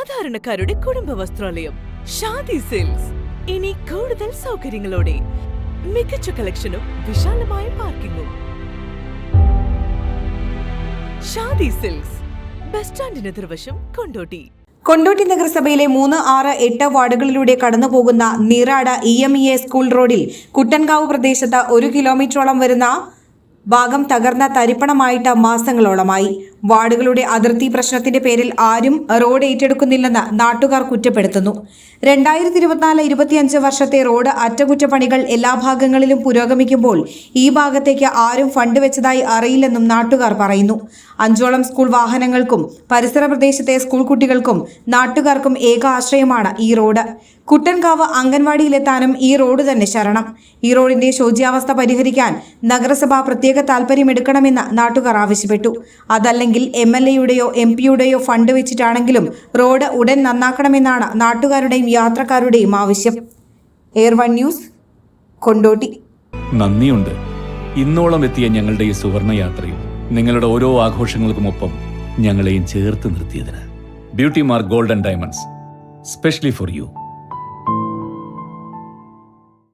സാധാരണക്കാരുടെ കുടുംബ വസ്ത്രാലയം ഷാദി സിൽക്സ്. ഇനി കൂടുതൽ സൗകര്യങ്ങളോടെ മികച്ച കളക്ഷനും വിശാലമായ പാർക്കിംഗും ഷാദി സിൽക്സ് ബസ് സ്റ്റാൻഡിന് എതിർവശം കൊണ്ടോട്ടി. കൊണ്ടോട്ടി നഗരസഭയിലെ മൂന്ന് ആറ് എട്ട് വാർഡുകളിലൂടെ കടന്നുപോകുന്ന Neerad E M E A school റോഡിൽ കുട്ടൻകാവ് പ്രദേശത്ത് ഒരു കിലോമീറ്ററോളം വരുന്ന ഭാഗം തകർന്ന തരിപ്പണമായിട്ട് മാസങ്ങളോളമായി. വാർഡുകളുടെ അതിർത്തി പ്രശ്നത്തിന്റെ പേരിൽ ആരും റോഡ് ഏറ്റെടുക്കുന്നില്ലെന്ന് നാട്ടുകാർ കുറ്റപ്പെടുത്തുന്നു. രണ്ടായിരത്തി ഇരുപത്തിനാല് ഇരുപത്തിയഞ്ച് വർഷത്തെ റോഡ് അറ്റകുറ്റപ്പണികൾ എല്ലാ ഭാഗങ്ങളിലും പുരോഗമിക്കുമ്പോൾ ഈ ഭാഗത്തേക്ക് ആരും ഫണ്ട് വെച്ചതായി അറിയില്ലെന്നും നാട്ടുകാർ പറയുന്നു. അഞ്ചോളം സ്കൂൾ വാഹനങ്ങൾക്കും പരിസര പ്രദേശത്തെ സ്കൂൾ കുട്ടികൾക്കും നാട്ടുകാർക്കും ഏക ആശ്രയമാണ് ഈ റോഡ്. കുട്ടൻകാവ് അംഗൻവാടിയിലെത്താനും ഈ റോഡ് തന്നെ ശരണം. ഈ റോഡിന്റെ ശോച്യാവസ്ഥ പരിഹരിക്കാൻ നഗരസഭ പ്രത്യേക താല്പര്യമെടുക്കണമെന്ന് നാട്ടുകാർ ആവശ്യപ്പെട്ടു. അതല്ലെങ്കിൽ എം എൽ എയുടെയോ എം പിയുടെയോ ഫണ്ട് വെച്ചിട്ടാണെങ്കിലും റോഡ് ഉടൻ നന്നാക്കണമെന്നാണ് നാട്ടുകാരുടെയും യാത്രക്കാരുടെയും ആവശ്യം. Air one news Kondotty. നന്ദിയുണ്ട്. ഇന്നോളം എത്തിയ ഞങ്ങളുടെ ഈ സുവർണ യാത്രയും നിങ്ങളുടെ ഓരോ ആഘോഷങ്ങൾക്കുമൊപ്പം ഞങ്ങളെയും ചേർത്ത് നിർത്തിയതിന്. Beauty mark golden diamonds specially for you.